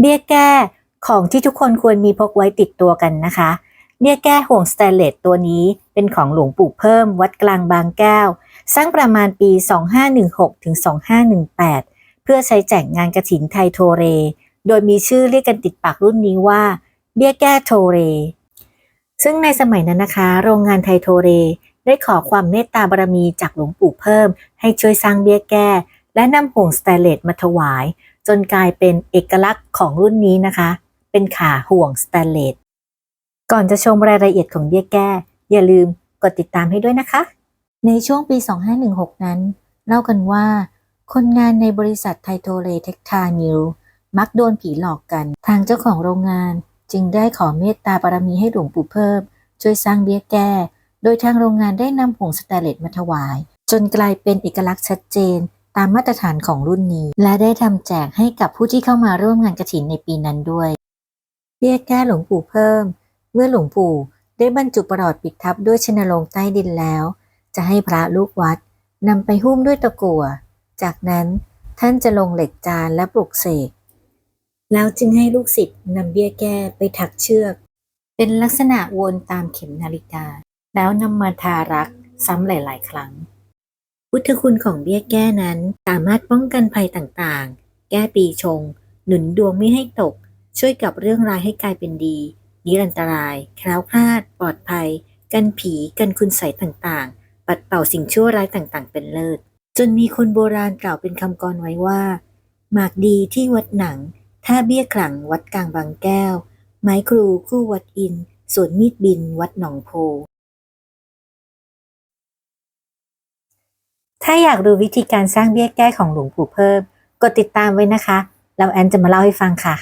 เบี้ยแก้ของที่ทุกคนควรมีพกไว้ติดตัวกันนะคะเบี้ยแก้ห่วงสแตนเลสตัวนี้เป็นของหลวงปู่เพิ่มวัดกลางบางแก้ว สร้างประมาณปี 2516ถึง2518 เพื่อใช้แจกงานกระถินไทยโทเร โดยมีชื่อเรียกกันติดปากรุ่นนี้ว่า เบี้ยแก้โทเร ซึ่งในสมัยนั้นนะคะ โรงงานไทยโทเร ได้ขอความเมตตาบารมีจากหลวงปู่เพิ่ม ให้ช่วยสร้างเบี้ยแก้ และนำห่วงสแตนเลสมาถวาย จนกลายเป็นเอกลักษณ์ของรุ่นนี้นะคะ เป็นขาห่วงสแตนเลสก่อนจะชมรายละเอียดของเบี้ยแก้ อย่าลืมกดติดตามให้ด้วยนะคะ ในช่วงปี 2516 นั้น เล่ากันว่า คนงานในบริษัทไทโทเลเทคทานิวมักโดนผีหลอกกัน ทางเจ้าของโรงงานจึงได้ขอเมตตาบารมีให้หลวงปู่เพิ่ม ช่วยสร้างเบี้ยแก้ โดยทางโรงงานได้นำผงสแตนเลสมาถวาย จนกลายเป็นเอกลักษณ์ชัดเจน ตามมาตรฐานของรุ่นนี้ และได้ทำแจกให้กับผู้ที่เข้ามาร่วมงานกระถินในปีนั้นด้วยเบี้ยแก้หลวงปู่เพิ่ม เมื่อหลวงปู่ได้บรรจุประหลอดปิดทับด้วยชนโลงใต้ดินแล้ว จะให้พระลูกวัดนำไปหุ้มด้วยตะกั่ว จากนั้นท่านจะลงเหล็กจานและปลุกเสก แล้วจึงให้ลูกศิษย์นำเบี้ยแก้ไปถักเชือก เป็นลักษณะวนตามเข็มนาฬิกา แล้วนำมาทารักซ้ำหลาย ๆ ครั้ง พุทธคุณของเบี้ยแก้นั้นสามารถป้องกันภัยต่างๆ แก้ปีชง หนุนดวงไม่ให้ตก ช่วยกับเรื่องร้ายให้กลายเป็นดี นิรันตรายแคล้วคลาด ปลอดภัย กันผี กันคุณใสต่างๆ ปัดเป่าสิ่งชั่วร้ายต่างๆ เป็นเลิศ จนมีคนโบราณกล่าวเป็นคำกรไว้ว่า หมากดีที่วัดหนังท่าเบี้ยขลังวัดกลางบางแก้ว ไม้ครูคู่วัดอินส่วนมีดบิน วัดหนองโพ ถ้าอยากดูวิธีการสร้างเบี้ยแก้ของหลวงปู่เพิ่ม กดติดตามไว้นะคะ แล้วแอนจะมาเล่าให้ฟังค่ะ